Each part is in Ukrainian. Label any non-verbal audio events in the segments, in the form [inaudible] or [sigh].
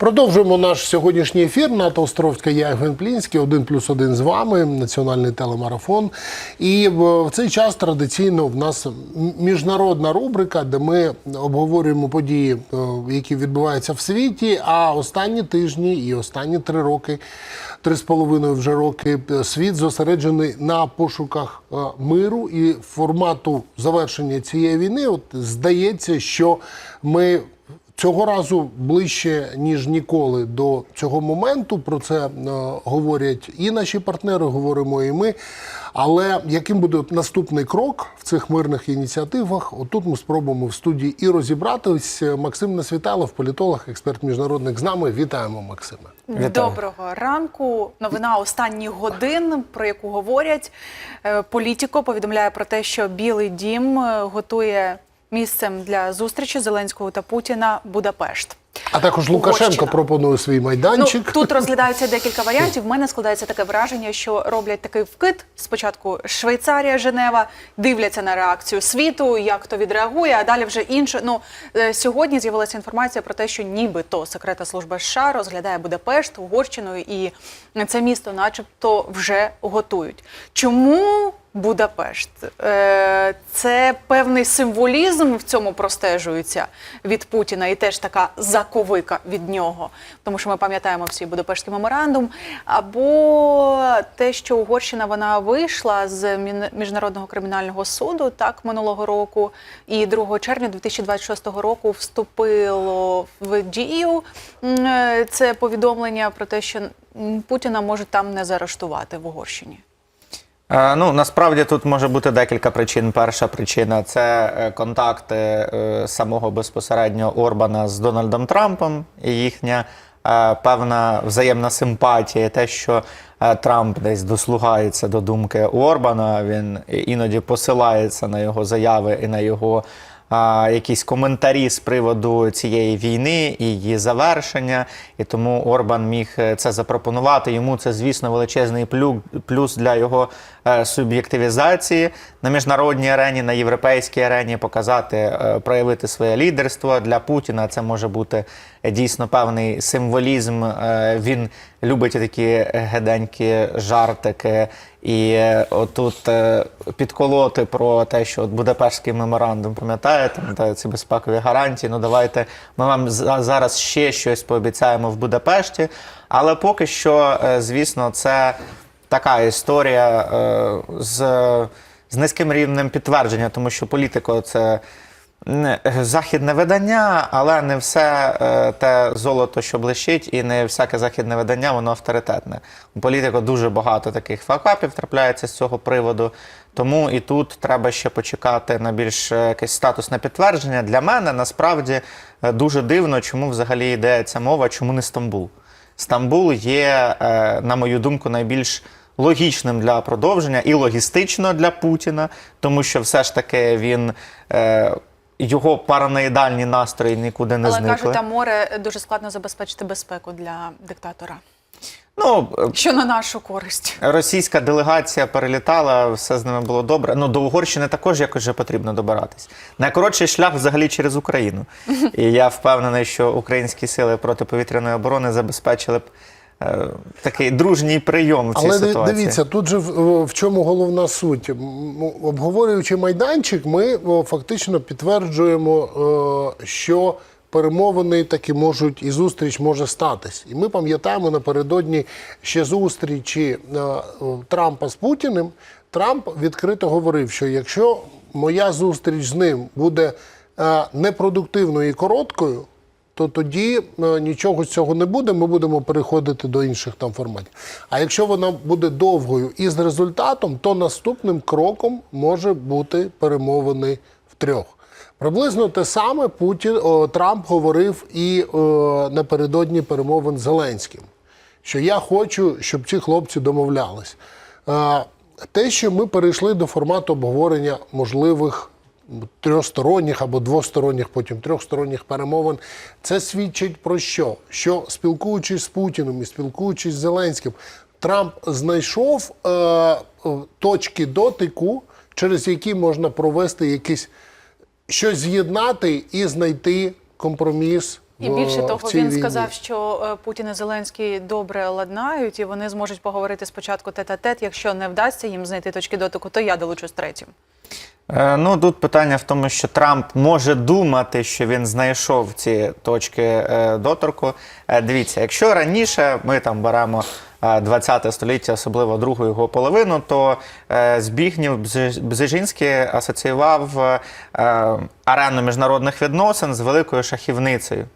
Продовжуємо наш сьогоднішній ефір. Ната Островська, я Євген Плінський, один плюс один з вами, національний телемарафон. І в в цей час традиційно в нас міжнародна рубрика, де ми обговорюємо події, е, які відбуваються в світі. А останні тижні і останні три роки, три з половиною вже роки, е, світ зосереджений на пошуках е, миру і формату завершення цієї війни. От здається, що ми. Цього разу ближче ніж ніколи до цього моменту. Про це е, говорять і наші партнери, говоримо і ми. Але яким буде наступний крок в цих мирних ініціативах? Отут ми спробуємо в студії і розібратись. Максим Несвіталов, політолог, експерт міжнародних з нами. Вітаємо, Максиме. Вітаю. Доброго ранку. Новина останніх годин, про яку говорять. Е, Політіко повідомляє про те, що Білий Дім е, готує місцем для зустрічі Зеленського та Путіна Будапешт. А також Лукашенко Угорщина. пропонує свій майданчик. Ну, тут розглядаються декілька варіантів. В мене складається таке враження, що роблять такий вкид. Спочатку Швейцарія, Женева, дивляться на реакцію світу, як то відреагує, а далі вже інше. Ну е, сьогодні з'явилася інформація про те, що нібито секретна служба США розглядає Будапешт, Угорщину, і це місто, начебто, вже готують. Чому? Будапешт Е, це певний символізм в цьому простежується від Путіна, і теж така заковика від нього, тому що ми пам'ятаємо всі Будапештський меморандум. Або те, що Угорщина вона вийшла з міжнародного кримінального суду так минулого року, і 2 червня 2026 року вступило в дію е, це повідомлення про те, що Путіна можуть там не заарештувати в Угорщині. Е, Ну насправді тут може бути декілька причин. Перша причина це е, контакти е, самого безпосередньо Орбана з Дональдом Трампом і їхня певна взаємна симпатія, те, що Трамп десь дослугається до думки Орбана. Він іноді посилається на його заяви і на його. Якісь коментарі з приводу цієї війни і її завершення, і тому Орбан міг е, це запропонувати. Йому це, звісно, величезний плю- плюс для його е, суб'єктивізації на міжнародній арені, на європейській арені, показати, е, проявити своє лідерство для Путіна. Це може бути дійсно певний символізм. Е, Він любить такі геденькі жартики. І е, отут е, підколоти про те, що от Будапештський меморандум, пам'ятаєте, та ці безпекові гарантії. Ну давайте ми вам за- зараз ще щось пообіцяємо в Будапешті. Але поки що, звісно, це така історія з, з низьким рівнем підтвердження, тому що політико це. Не, західне видання, але не все е, те золото, що блищить, і не всяке західне видання, воно авторитетне. У політику дуже багато таких факапів трапляється з цього приводу. Тому і тут треба ще почекати на більш е, якесь статусне підтвердження. Для мене насправді е, дуже дивно, чому взагалі йде ця мова, чому не Стамбул. Стамбул є, е, на мою думку, найбільш логічним для продовження і логістично для Путіна, тому що все ж таки він. Його параноїдальні настрої нікуди не Але зникли. кажуть, там море дуже складно забезпечити безпеку для диктатора, Ну, е, що на нашу користь. російська делегація перелітала, все з ними було добре. Ну, до Угорщини також якось вже потрібно добиратись. Найкоротший шлях взагалі через Україну. [laughs] І я впевнений, що українські сили протиповітряної оборони забезпечили б такий дружній прийом в цій Але ситуації. дивіться, тут же в, в чому головна суть. Обговорюючи майданчик, ми фактично підтверджуємо, е, що перемовини таки можуть і зустріч може статись. І ми пам'ятаємо напередодні ще зустрічі е, е, Трампа з Путіним. Трамп відкрито говорив, що якщо моя зустріч з ним буде е, непродуктивною і короткою, то тоді е, нічого з цього не буде. Ми будемо переходити до інших там форматів. А якщо вона буде довгою і з результатом, то наступним кроком може бути перемовини втрьох. Приблизно те саме Путін о, Трамп говорив і е, напередодні перемовин з Зеленським. Що я хочу, щоб ці хлопці домовлялись. Е, те, що ми перейшли до формату обговорення можливих трьохсторонніх або двосторонніх, потім трьохсторонніх перемовин. Це свідчить про що? Що спілкуючись з Путіним і спілкуючись з Зеленським, Трамп знайшов е, точки дотику, через які можна провести якісь щось з'єднати і знайти компроміс І більше того, він війні. сказав, що е, Путін і Зеленський добре ладнають, і вони зможуть поговорити спочатку тет-а-тет. Якщо не вдасться їм знайти точки дотику, то я долучусь третім. Е, Ну тут питання в тому, що Трамп може думати, що він знайшов ці точки е, доторку. Е, Дивіться, якщо раніше ми там беремо е, 20 століття, особливо другу його половину, то Збігнєв Бзежинський асоціював арену міжнародних відносин з великою шахівницею.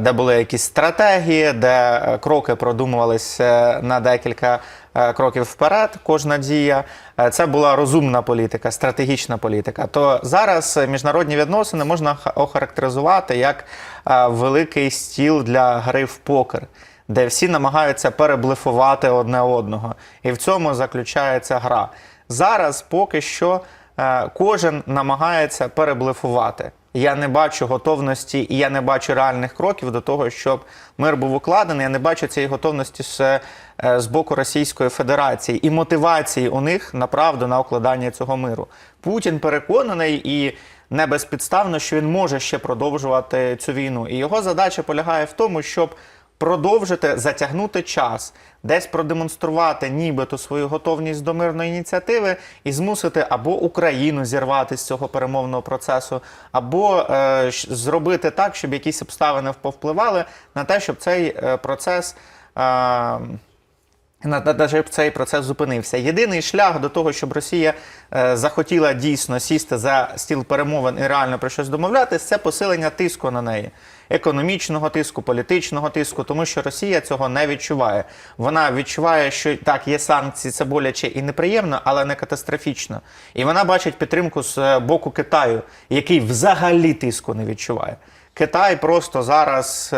Де були якісь стратегії, де кроки продумувалися на декілька кроків вперед, кожна дія. Е, Це була розумна політика, стратегічна політика. То зараз е, міжнародні відносини можна охарактеризувати як е, великий стіл для гри в покер, де всі намагаються переблефувати одне одного. І в цьому заключається гра. Зараз поки що е, кожен намагається переблефувати. Я не бачу готовності і я не бачу реальних кроків до того, щоб мир був укладений. Я не бачу цієї готовності з, е, з боку Російської Федерації і мотивації у них направду на укладання цього миру. Путін переконаний і не безпідставно, що він може ще продовжувати цю війну. І його задача полягає в тому, щоб продовжити затягнути час, десь продемонструвати нібито свою готовність до мирної ініціативи і змусити або Україну зірвати з цього перемовного процесу, або е, зробити так, щоб якісь обставини повпливали на те, щоб цей е, процес. Е, на, на, на цей процес зупинився. Єдиний шлях до того, щоб Росія е, захотіла дійсно сісти за стіл перемовин і реально про щось домовлятись, це посилення тиску на неї. Економічного тиску, політичного тиску, тому що Росія цього не відчуває. Вона відчуває, що так, є санкції, це боляче і неприємно, але не катастрофічно. І вона бачить підтримку з е, боку Китаю, який взагалі тиску не відчуває. Китай просто зараз е,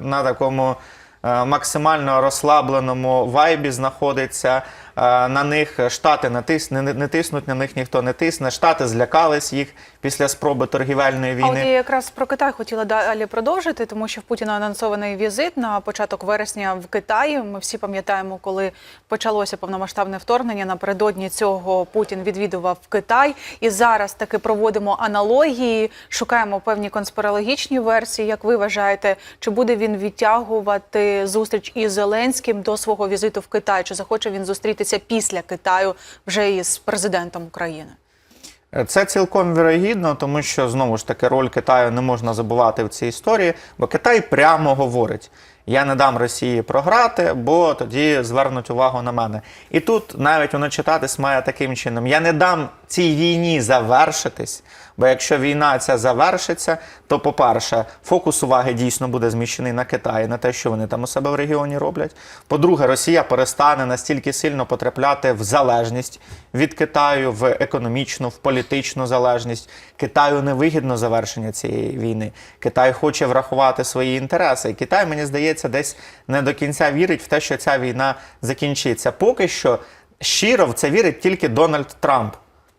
на такому максимально розслабленому вайбі знаходиться. Е, На них штати не, тис, не, не тиснуть, на них ніхто не тисне. Штати злякались їх після спроби торгівельної А от війни. я якраз про Китай хотіла далі продовжити, тому що в Путіна анонсований візит на початок вересня в Китаї. Ми всі пам'ятаємо, коли почалося повномасштабне вторгнення. Напередодні цього Путін відвідував Китай, і зараз таки проводимо аналогії, шукаємо певні конспірологічні версії. Як ви вважаєте, чи буде він відтягувати зустріч із Зеленським до свого візиту в Китай? Чи захоче він зустрітися після Китаю вже із президентом України? Це цілком вірогідно, тому що знову ж таки роль Китаю не можна забувати в цій історії, бо Китай прямо говорить: я не дам Росії програти, бо тоді звернуть увагу на мене. І тут навіть воно читатись має таким чином: я не дам цій війні завершитись. Бо якщо війна ця завершиться, то, по-перше, фокус уваги дійсно буде зміщений на Китай, на те, що вони там у себе в регіоні роблять. По-друге, Росія перестане настільки сильно потрапляти в залежність від Китаю, в економічну, в політичну залежність. Китаю невигідно завершення цієї війни. Китай хоче врахувати свої інтереси. І Китай, мені здається, десь не до кінця вірить в те, що ця війна закінчиться. Поки що щиро в це вірить тільки Дональд Трамп.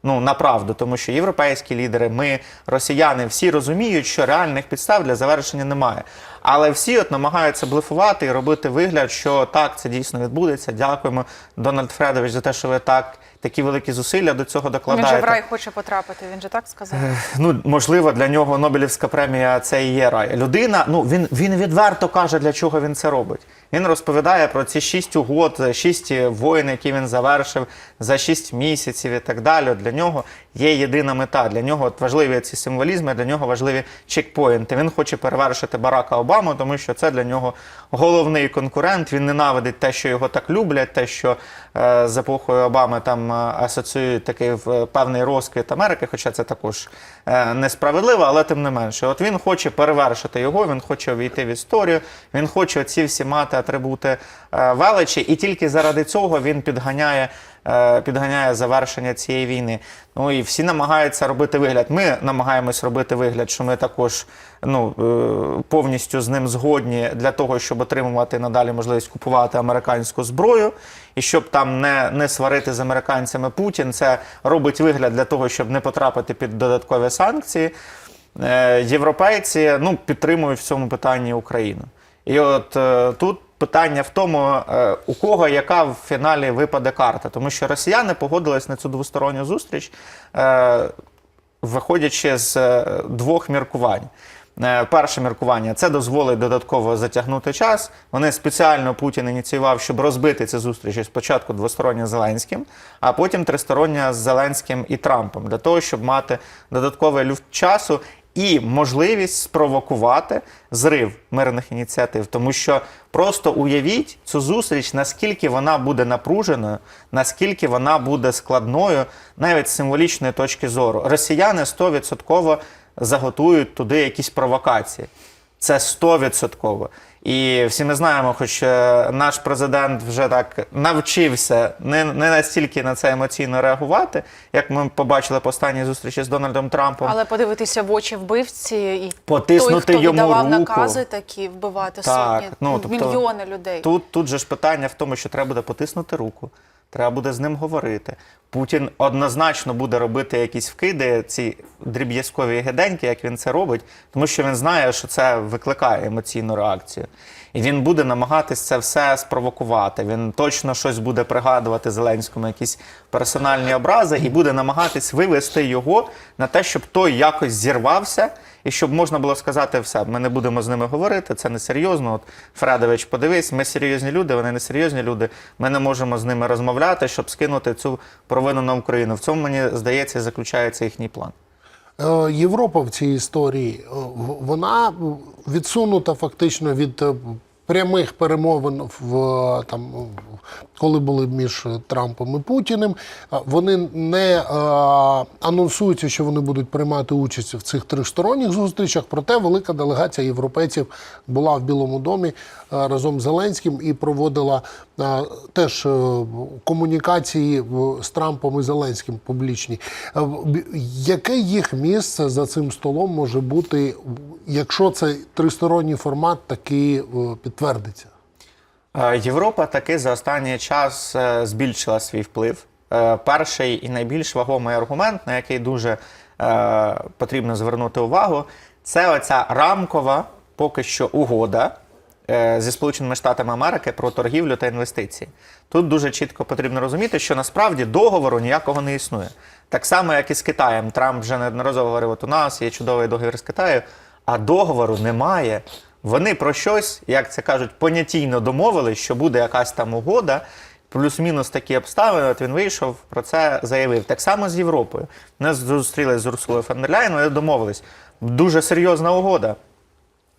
Ну, направду, тому що європейські лідери, ми, росіяни, всі розуміють, що реальних підстав для завершення немає. Але всі от намагаються блефувати і робити вигляд, що так, це дійсно відбудеться. Дякуємо, Дональд Фредович, за те, що ви так такі великі зусилля до цього Він докладаєте. же в рай хоче потрапити. Він же так сказав. Ну, можливо, для нього Нобелівська премія це і є рай. Людина, ну він, він відверто каже, для чого він це робить. Він розповідає про ці шість угод, шість воїн, які він завершив за шість місяців і так далі. Для нього є єдина мета. Для нього важливі ці символізми, для нього важливі чекпоінти. Він хоче перевершити Барака Обаму, тому що це для нього головний конкурент. Він ненавидить те, що його так люблять, те, що е, з епохою Обами там е, асоціюють такий певний розквіт Америки, хоча це також е, несправедливо, але тим не менше. От він хоче перевершити його, він хоче увійти в історію, він хоче ці всі мати атрибути е, величі, і тільки заради цього він підганяє. е, Підганяє завершення цієї війни. Ну і всі намагаються робити вигляд. Ми намагаємось робити вигляд, що ми також ну, е, повністю з ним згодні для того, щоб отримувати надалі можливість купувати американську зброю, і щоб там не, не сварити з американцями Путін. Це робить вигляд для того, щоб не потрапити під додаткові санкції. Європейці ну, підтримують в цьому питанні Україну. І от тут питання в тому, е, у кого яка в фіналі випаде карта, тому що росіяни погодились на цю двосторонню зустріч, е, виходячи з е, двох міркувань. Перше міркування це дозволить додатково затягнути час. Вони спеціально Путін ініціював, щоб розбити ці зустрічі спочатку двостороння з Зеленським, а потім тристороння з Зеленським і Трампом, для того, щоб мати додатковий люфт часу і можливість спровокувати зрив мирних ініціатив. Тому що просто уявіть цю зустріч, наскільки вона буде напруженою, наскільки вона буде складною, навіть з символічної точки зору. Росіяни 100% заготують туди якісь провокації. Це 100%. І всі ми знаємо, хоч е, наш президент вже так навчився не, не настільки на це емоційно реагувати, як ми побачили по останній зустрічі з Дональдом Трампом. Але подивитися в очі вбивці і Потиснути той, хто йому віддавав руку. накази такі вбивати Так, сотні, ну, тобто, мільйони людей. Тут, тут же ж питання в тому, що треба буде потиснути руку, треба буде з ним говорити. Путін однозначно буде робити якісь вкиди, ці дріб'язкові гиденьки, як він це робить, тому що він знає, що це викликає емоційну реакцію. І він буде намагатись це все спровокувати. Він точно щось буде пригадувати Зеленському, якісь персональні образи, і буде намагатись вивести його на те, щоб той якось зірвався, і щоб можна було сказати, все, ми не будемо з ними говорити, це не серйозно. От Фредович, подивись, ми серйозні люди, вони не серйозні люди. Ми не можемо з ними розмовляти, щоб скинути цю провину на Україну. В цьому мені здається, заключається їхній план. Е, Європа в цій історії е, вона відсунута фактично від е, прямих перемовин в там, коли були між Трампом і Путіним. Вони не е, анонсуються, що вони будуть приймати участь в цих тристоронніх зустрічах. Проте велика делегація європейців була в Білому домі е, разом з Зеленським і проводила е, теж комунікації з Трампом і Зеленським публічні. Яке їх місце за цим столом може бути, якщо цей тристоронній формат таки е, підтвердиться? Е, Європа таки за останній час е, збільшила свій вплив. Е, Перший і найбільш вагомий аргумент, на який дуже потрібно звернути увагу, це оця рамкова поки що угода зі Сполученими Штатами Америки про торгівлю та інвестиції. Тут дуже чітко потрібно розуміти, що насправді договору ніякого не існує. Так само, як і з Китаєм. Трамп вже неодноразово говорив, от у нас є чудовий договір з Китаю, а договору немає. Вони про щось, як це кажуть, понятійно домовились, що буде якась там угода, плюс-мінус такі обставини. От він вийшов, про це заявив. Так само з Європою. Ми зустрілися з Урсулою фон дер вони домовились. Дуже серйозна угода.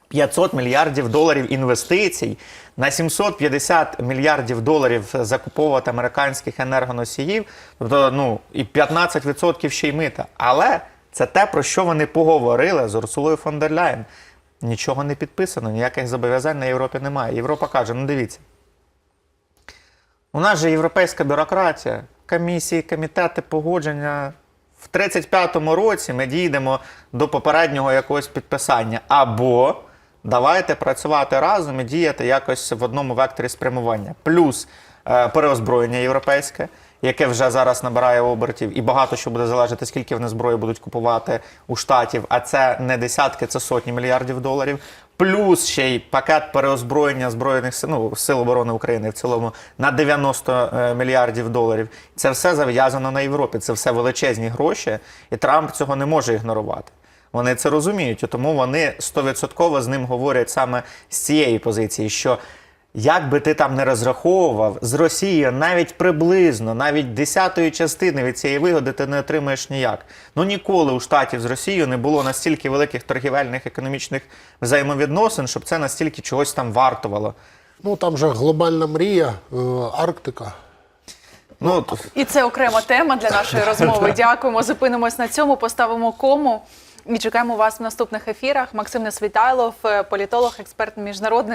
500 мільярдів доларів інвестицій, на 750 мільярдів доларів закуповувати американських енергоносіїв, тобто ну і 15% ще й мита. Але це те, про що вони поговорили з Урсулою фон дер Ляєн. Нічого не підписано, ніяких зобов'язань на Європі немає. Європа каже: ну дивіться. У нас же європейська бюрократія, комісії, комітети, погодження. В 35-му році ми дійдемо до попереднього якогось підписання. Або давайте працювати разом і діяти якось в одному векторі спрямування. Плюс е, переозброєння європейське, яке вже зараз набирає обертів, і багато що буде залежати, скільки вони зброї будуть купувати у штатів. А це не десятки, це сотні мільярдів доларів. Плюс ще й пакет переозброєння збройних сил, ну, сил оборони України в цілому на 90 е, мільярдів доларів. Це все зав'язано на Європі. Це все величезні гроші, і Трамп цього не може ігнорувати. Вони це розуміють, тому вони стовідсотково з ним говорять саме з цієї позиції, що як би ти там не розраховував, з Росією навіть приблизно, навіть десятої частини від цієї вигоди ти не отримаєш ніяк. Ну ніколи у штатів з Росією не було настільки великих торгівельних економічних взаємовідносин, щоб це настільки чогось там вартувало. Ну там же глобальна мрія, е, Арктика. Ну, т- І це окрема тема для нашої розмови. [laughs] Дякуємо. Зупинимось на цьому, поставимо кому. І чекаємо вас в наступних ефірах. Максим Несвітайлов, е, політолог, експерт міжнародних